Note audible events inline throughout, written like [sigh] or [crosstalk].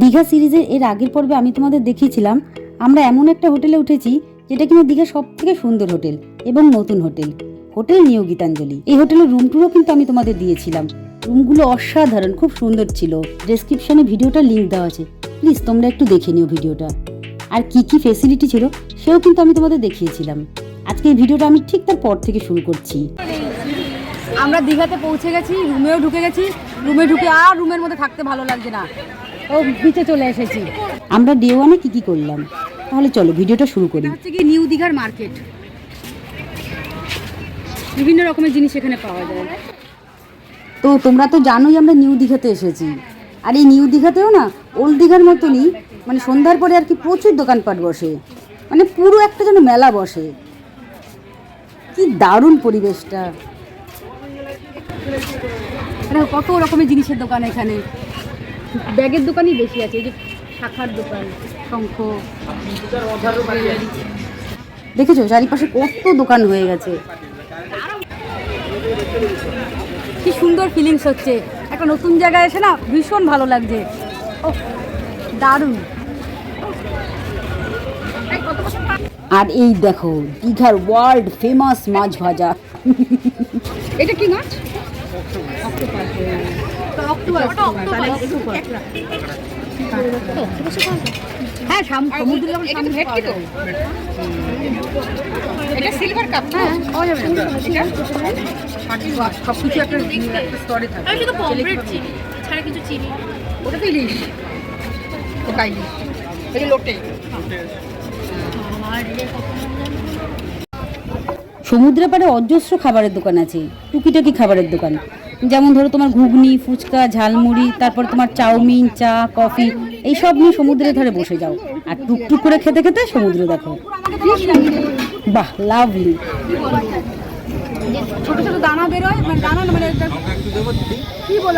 দীঘা সিরিজের এর আগের পর্বে আমি তোমাদের দেখিয়েছিলাম, আমরা এমন একটা হোটেলে উঠেছি যেটা কিনা দীঘা সব থেকে সুন্দর হোটেল এবং নতুন হোটেল হোটেল নিউ গীতাঞ্জলি। এই হোটেলের রুম টুরও কিন্তু আমি তোমাদের দিয়েছিলাম। রুমগুলো অসাধারণ, খুব সুন্দর ছিল। ডেসক্রিপশনে ভিডিওটা লিংক দেওয়া আছে। প্লিজ তোমরা একটু দেখে নিও ভিডিওটা। আর কি কি ফেসিলিটি ছিল, সেও কিন্তু আমি তোমাদের দেখিয়েছিলাম। আজকে এই ভিডিওটা আমি ঠিক তার পর থেকে শুরু করছি। আমরা দীঘাতে পৌঁছে গেছি রুমেও ঢুকে গেছি। রুমে ঢুকে আর রুমের মধ্যে থাকতে ভালো লাগছে না। ও বিচে চলে এসেছি। আমরা ডে ওয়ানে কি কি করলাম? তাহলে চলো ভিডিওটা শুরু করি। হচ্ছে কি নিউ দীঘার মার্কেট বিভিন্ন রকমের জিনিস এখানে পাওয়া যায়। তো তোমরা তো জানোই আমরা নিউ দীঘাতে এসেছি। আর এই নিউ দীঘাতেও না ওল্ড দীঘার মতনই মানে সন্ধ্যার পরে আর কি প্রচুর দোকানপাট বসে। মানে পুরো একটা যেন মেলা বসে। কি দারুণ পরিবেশটা। কত রকমের জিনিসের দোকান এখানে। ব্যাগের দোকানই বেশি আছে এই যে শাখার দোকান শঙ্খ। দেখেছ চারিপাশে কত দোকান হয়ে গেছে। কি সুন্দর ফিলিংস হচ্ছে। একটা নতুন জায়গায় এসে না ভীষণ ভালো লাগছে। ও দারুণ। আর এই দেখো দীঘার ওয়ার্ল্ড ফেমাস মাছ ভাজা। এটা কি মাছ? হ্যাঁ সাম- সমুদ্রে। এটা সিলভার কাপ না হ্যাঁ, পাওয়া যাবে। না। বাহ, সবকিছু একটা একটা স্তরে থাকে। আমি শুধু পমফ্রেট চিনি ছাড়া কিছু চিনি ওটা তো ইলিশ। ওটা ইলিশ এটা লোটে। সমুদ্রের পাড়ে অজস্র খাবারের দোকান আছে। টুকিটাকি খাবারের দোকান। যেমন ধরো তোমার ঘুগনি ফুচকা ঝালমুড়ি তারপর তোমার চাউমিন চা কফি এইসব নিয়ে সমুদ্রের ধারে বসে যাও। আর টুকটুক করে খেতে খেতে সমুদ্র দেখো। বাহ লাভলি ছোট ছোট দানা বেরোয় মানে দানা মানে কি বল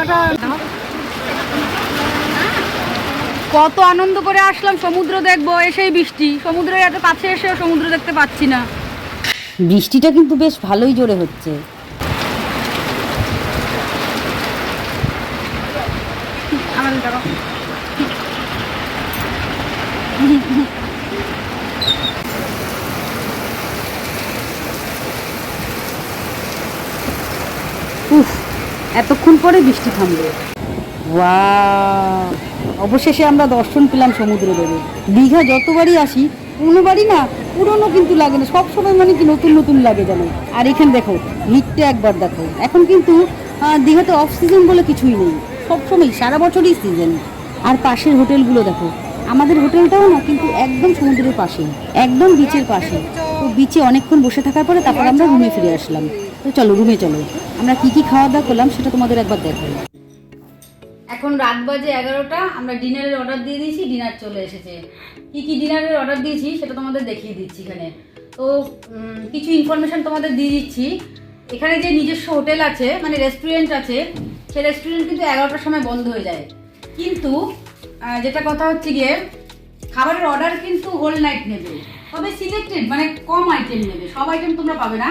কত আনন্দ করে আসলাম সমুদ্র দেখব এসেই বৃষ্টি। সমুদ্রের এত কাছে এসেও সমুদ্র দেখতে পাচ্ছি না। বৃষ্টিটা কিন্তু বেশ ভালোই জোরে হচ্ছে। আনন্দ দেখো [laughs] উফ, এতক্ষণ পরে বৃষ্টি থামবে। অবশেষে আমরা দর্শন পেলাম সমুদ্র দেবে দীঘা যতবারই আসি, কোনোবারই না, পুরনো কিন্তু লাগে না সব সময় মানে কি নতুন নতুন লাগে যেন। আর এখানে দেখো ভিড়টা একবার দেখো। এখন কিন্তু দীঘাতে অফ সিজন বলে কিছুই নেই। সবসময় সারা বছরই সিজন আর পাশের হোটেলগুলো দেখো, আমাদের হোটেলটাও না কিন্তু একদম সমুদ্রের পাশে, একদম বিচের পাশে। তো বিচে অনেকক্ষণ বসে থাকার পরে তারপর আমরা রুমে ফিরে আসলাম। তো চলো রুমে চলো। আমরা কি কি খাওয়া দাওয়া করলাম সেটা তোমাদের একবার দেখাই। এখন রাত বাজে এগারোটা, আমরা ডিনারের অর্ডার দিয়ে দিয়েছি, ডিনার চলে এসেছে। কি কি ডিনারের অর্ডার দিয়েছি সেটা তোমাদের দেখিয়ে দিচ্ছি এখানে। তো কিছু ইনফরমেশন তোমাদের দিয়ে দিচ্ছি। এখানে যে নিজস্ব হোটেল আছে মানে রেস্টুরেন্ট আছে, সেই রেস্টুরেন্ট কিন্তু এগারোটার সময় বন্ধ হয়ে যায়। কিন্তু যেটা কথা হচ্ছে গিয়ে, খাবারের অর্ডার কিন্তু হোল নাইট নেবে। তবে সিলেক্টেড মানে কম আইটেম নেবে। সব আইটেম তোমরা পাবে না।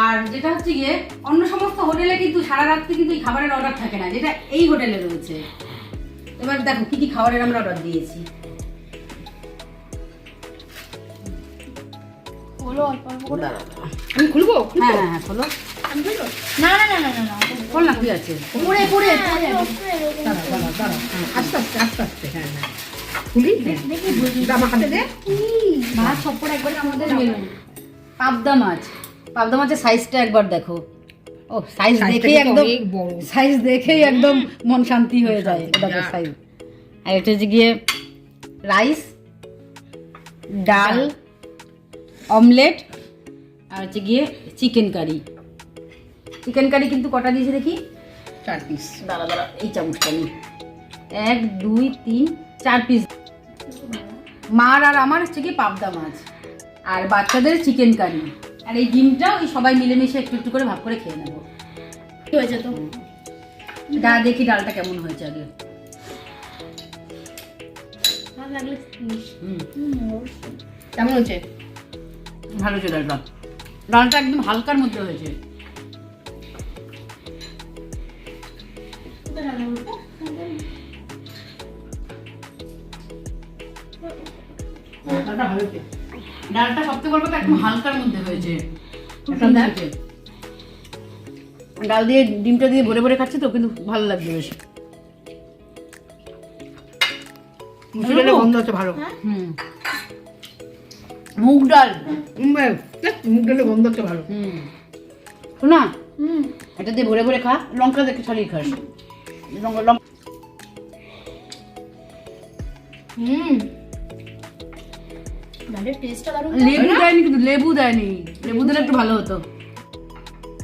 আর যেটা হচ্ছে গিয়ে, অন্য সমস্ত হোটেলে কিন্তু সারা রাত্রি কিন্তু এই খাবারের অর্ডার থাকে না, যেটা এই হোটেলে রয়েছে। এবার দেখো, কী কী খাবারের আমরা অর্ডার দিয়েছি। হলো অল্প অল্প করে আমি খুলবো? হ্যাঁ হ্যাঁ হ্যাঁ খোলো। না না না না না না খোল না কি আছে? পড়ে পড়ে পড়ে। আস্তে আস্তে আস্তে আস্তে হ্যাঁ হ্যাঁ। খুলি দেখি আমার হাতে দে। মাছ সবপর একবার আমাদের পাবদা মাছ। পাবদা মাছের সাইজটা একবার দেখো। ও সাইজ দেখেই একদম সাইজ দেখেই একদম মন শান্তি হয়ে যায় দেখো সাইজ আর এটা হচ্ছে গিয়ে রাইস ডাল অমলেট আর হচ্ছে গিয়ে চিকেন কারি। চিকেন কারি কিন্তু কটা দিয়েছে দেখি? চার পিস দাঁড়া দাঁড়া এই চামচটা নিই এক দুই তিন চার পিস মার আর আমার হচ্ছে কি পাবদা মাছ আর বাচ্চাদের চিকেন কারি। আর এই ডিমটা ওই সবাই মিলেমিশে একটু একটু করে ভাগ করে খেয়ে নেব। কি হয়েছে তো? ডা দেখি ডালটা কেমন হয়েছে আগে। কেমন হয়েছে? ভালো হয়েছে ডালটা ডালটা একদম হালকার মধ্যে হয়েছে? ডালটা ভালো হয়েছে ডালটা সবথেকে বড় কথা একদম হালকার মধ্যে হয়েছে। হয়েছে। ডাল দিয়ে ডিমটা দিয়ে ভরে ভরে খাচ্ছি তো কিন্তু ভালো লাগছে বেশ। মুসুর ডালের গন্ধ হচ্ছে ভালো। হুম। মুগ ডাল। মুগ ডালের গন্ধ হচ্ছে ভালো শোনা এটা দিয়ে ভরে ভরে খা লঙ্কা দেখে ছাড়িয়ে খাস। লঙ্কা লঙ্কা। হুম। দারুণ। লেবু দেয়নি কিন্তু লেবু দেয়নি। লেবু দিলে একটু ভালো হতো।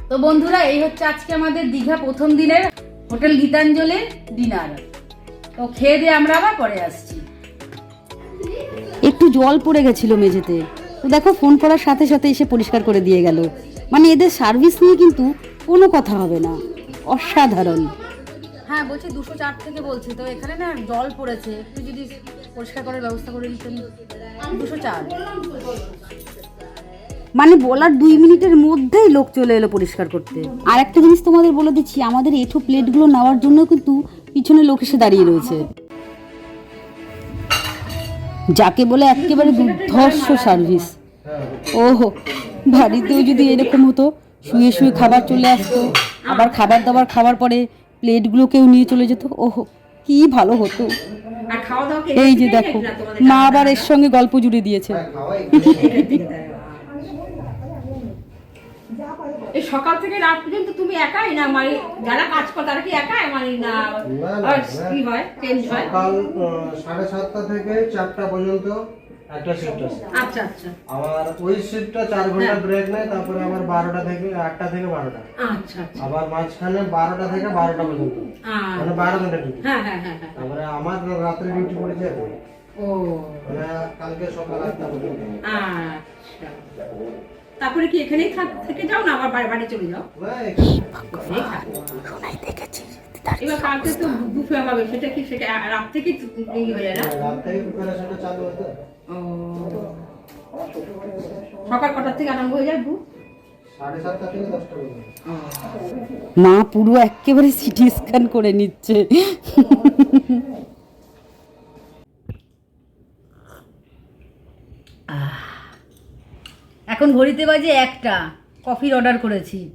তো বন্ধুরা এই হচ্ছে আজকে আমাদের দীঘা প্রথম দিনের হোটেল গীতাঞ্জলির ডিনার। তো খেয়ে দিয়ে আমরা আবার পরে আসছি। একটু জল পড়ে গেছিল মেঝেতে। তো দেখো ফোন করার সাথে সাথে এসে পরিষ্কার করে দিয়ে গেল। মানে এদের সার্ভিস নিয়ে কিন্তু কোনো কথা হবে না। অসাধারণ। হ্যাঁ বলছি দুশো চার থেকে বলছি। তো এখানে না জল পড়েছে। একটু যদি পরিষ্কার করার ব্যবস্থা করে দিতেন দুশো চার। মানে বলার দুই মিনিটের মধ্যেই লোক চলে এলো পরিষ্কার করতে। আর একটা জিনিস তোমাদের বলে দিচ্ছি আমাদের এঁঠো প্লেটগুলো নেওয়ার জন্য কিন্তু পিছনে লোক এসে দাঁড়িয়ে রয়েছে। যাকে বলে একেবারে দুর্ধর্ষ সার্ভিস ওহো বাড়িতেও যদি এরকম হতো শুয়ে শুয়ে খাবার চলে আসতো আবার খাবার দাবার খাওয়ার পরে প্লেটগুলোকেও নিয়ে চলে যেত ওহো কি ভালো হতো। এই যে দেখো মা আবার এর সঙ্গে গল্প জুড়ে দিয়েছে। এই সকাল থেকে রাত পর্যন্ত তুমি একাই না? মানে যারা কাজ করে তারা কি একাই? মানে না কি হয়? চেঞ্জ হয়? সকাল সাড়ে সাতটা থেকে চারটা পর্যন্ত একটা শিফট আছে। আচ্ছা আচ্ছা। আবার ওই শিফটটা ঘণ্টা ব্রেক নেয় তারপরে আবার বারোটা থেকে আটটা থেকে বারোটা। আচ্ছা আচ্ছা। আবার মাঝখানে বারোটা থেকে বারোটা পর্যন্ত। আহ, মানে বারো ঘণ্টা ডিউটি হ্যাঁ হ্যাঁ হ্যাঁ হ্যাঁ। তারপরে আমার ডিউটি ও। মানে কালকে সকাল আটটা পর্যন্ত। আচ্ছা। তারপরে কি এখানেই থাক- থেকে যাও না আবার বাড়ি বাড়ি চলে যাও। এবার কালকে তো বুফে হবে সেটা কি সেটা রাত থেকে ইয়ে হয়ে যায় না? সকাল কটার থেকে আরম্ভ হয়ে যায় মা পুরো একেবারে সিটি স্ক্যান করে নিচ্ছে। এখন ঘড়িতে বাজে একটা। কফির অর্ডার করেছি।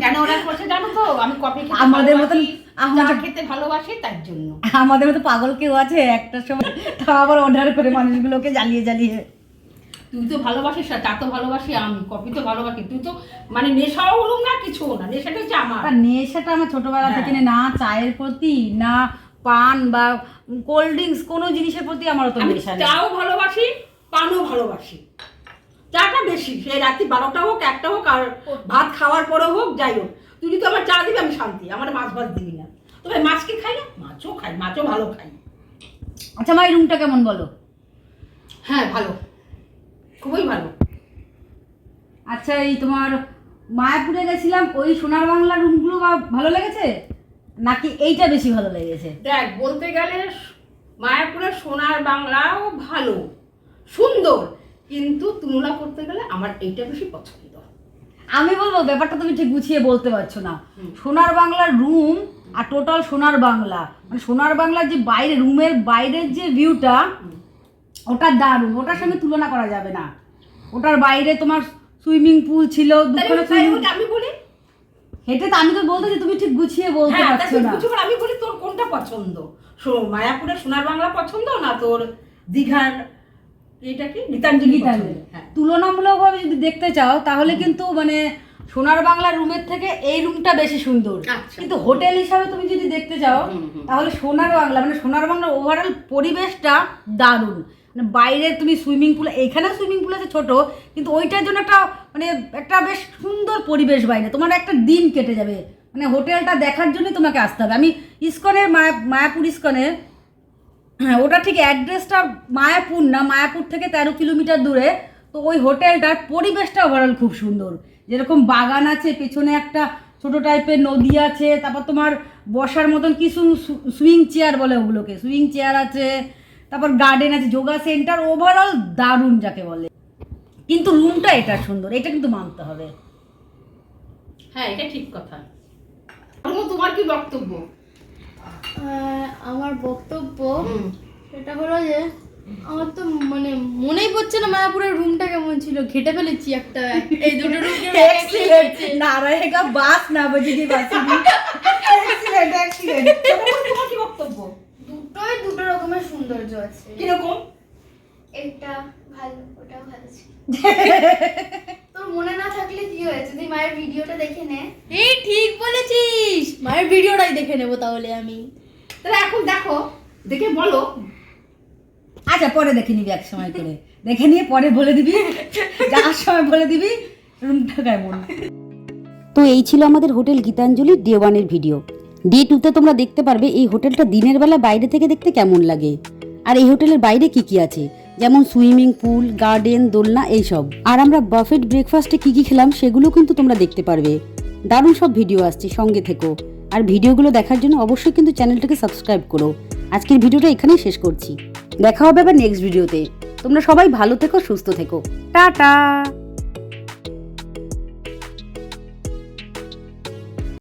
কেন অর্ডার করছে জানো তো? আমি কফি আমাদের মতন- আমাদের- খেতে ভালোবাসি তার জন্য। আমাদের মতো পাগল কেউ আছে একটার সময় তা আবার অর্ডার করে মানুষগুলোকে জ্বালিয়ে জ্বালিয়ে। তুই তো ভালোবাসিস চা তো ভালোবাসি আমি কফি তো ভালোবাসি। তুই তো মানে নেশাও হলুম না কিছু না নেশাটা হচ্ছে আমার। নেশাটা আমার ছোটবেলা থেকে হ্যাঁ। না চায়ের প্রতি না পান বা কোল্ড ড্রিঙ্কস কোনো জিনিসের প্রতি আমার অত নেশা চাও ভালোবাসি পানও ভালোবাসি। চাটা বেশি সে রাত্রি বারোটা হোক একটা হোক আর ভাত খাওয়ার পরে হোক যাই হোক। তুই যদি আমার চা দিবি আমি শান্তি। আমার মাছ ভাত দিবি না। তবে মাছ কি খাই না? মাছও খাই মাছও ভালো খাই। আচ্ছা আমার রুমটা কেমন বলো? হ্যাঁ ভালো। খুবই ভালো। আচ্ছা এই তোমার মায়াপুরে গেছিলাম ওই সোনার বাংলা রুমগুলো ভালো লেগেছে? নাকি এইটা বেশি ভালো লেগেছে? দেখ বলতে গেলে মায়াপুরের সোনার বাংলাও ভালো। সুন্দর। কিন্তু তুলনা করতে গেলে আমার এইটা বেশি পছন্দ। আমি বলব ব্যাপারটা তুমি ঠিক গুছিয়ে বলতে পারছ না। সোনার বাংলার রুম আর টোটাল সোনার বাংলা। মানে সোনার বাংলার যে বাইরে রুমের বাইরের যে ভিউটা ওটা দারুণ। ওটার সঙ্গে তুলনা করা যাবে না। ওটার বাইরে তোমার সুইমিং পুল ছিল আমি বলি? হেঁটে তো আমি তো বলতে যে তুমি ঠিক গুছিয়ে বলতে হ্যাঁ পারছ না। আমি বলি তোর কোনটা পছন্দ? মায়াপুরের সোনার বাংলা পছন্দ না তোর দীঘার এটা কি গীতাঞ্জলি গীতাঞ্জলি। হ্যাঁ তুলনামূলকভাবে যদি দেখতে চাও তাহলে কিন্তু মানে সোনার বাংলা রুমের থেকে এই রুমটা বেশি সুন্দর আচ্ছা। কিন্তু হোটেল হিসাবে তুমি যদি দেখতে চাও। তাহলে সোনার বাংলা মানে সোনার বাংলার ওভারঅল পরিবেশটা দারুণ মানে বাইরে তুমি সুইমিং পুল এখানে সুইমিং পুল আছে ছোট কিন্তু ওইটার জন্য একটা মানে একটা বেশ সুন্দর পরিবেশ বাইরে তোমার একটা দিন কেটে যাবে মানে হোটেলটা দেখার জন্যই তোমাকে আসতে হবে আমি ইস্কনের মায়া মায়াপুর ইস্কনের হ্যাঁ ওটা ঠিক অ্যাড্রেসটা মায়াপুর না মায়াপুর থেকে তেরো কিলোমিটার দূরে। তো ওই হোটেলটার পরিবেশটা ওভারঅল খুব সুন্দর। যেরকম বাগান আছে পেছনে একটা ছোট টাইপের নদী আছে তারপর তোমার বসার মতন কিছু সুইং চেয়ার বলে ওগুলোকে সুইং চেয়ার আছে তারপর গার্ডেন আছে যোগা সেন্টার ওভারঅল দারুণ যাকে বলে। কিন্তু রুমটা এটা সুন্দর এটা কিন্তু মানতে হবে। হ্যাঁ এটা ঠিক কথা। তোমার কি বক্তব্য? আমার বক্তব্য এটা হলো যে আমার তো মানে মনেই পড়ছে না মায়াপুরের রুমটা কেমন ছিল। ঘেটে ফেলেছি একটা এই দুটো রুম নারায়ণা বাস না বজিনি বাসিনি অ্যাক্সিডেন্ট অ্যাক্সিডেন্ট তোমার কি বক্তব্য দুটোই দুটো রকমের সৌন্দর্য আছে। কীরকম? এটা ভালো ওটাও ভালো ছিল। [laughs] তোর মনে না থাকলে কি হয়েছে? তুই মায়ের ভিডিওটা দেখে নে। এই ঠিক বলেছিস। মায়ের ভিডিওটাই দেখে নেব তাহলে আমি। তাহলে এখন দেখো দেখে বলো। আচ্ছা পরে দেখে নিবি এক সময় করে। দেখে নিয়ে পরে বলে দিবি। যাওয়ার সময় বলে দিবি রুমটা কেমন। তো এই ছিল আমাদের হোটেল গীতাঞ্জলি ডে ওয়ানের ভিডিও। ডে টুতে তোমরা দেখতে পারবে এই হোটেলটা দিনের বেলা বাইরে থেকে দেখতে কেমন লাগে। আর এই হোটেলের বাইরে কি কি আছে? যেমন সুইমিং পুল, গার্ডেন, দোলনা, এইসব। আর আমরা বাফেট ব্রেকফাস্টে কি কি খেলাম সেগুলো কিন্তু তোমরা দেখতে পারবে। দারুণ সব ভিডিও আসছে, সঙ্গে থেকো। আর ভিডিওগুলো দেখার জন্য অবশ্যই কিন্তু চ্যানেলটাকে সাবস্ক্রাইব করো। আজকের ভিডিওটা এখানেই শেষ করছি। দেখা হবে আবার নেক্সট ভিডিওতে তোমরা সবাই ভালো থেকো, সুস্থ থেকো। টাটা!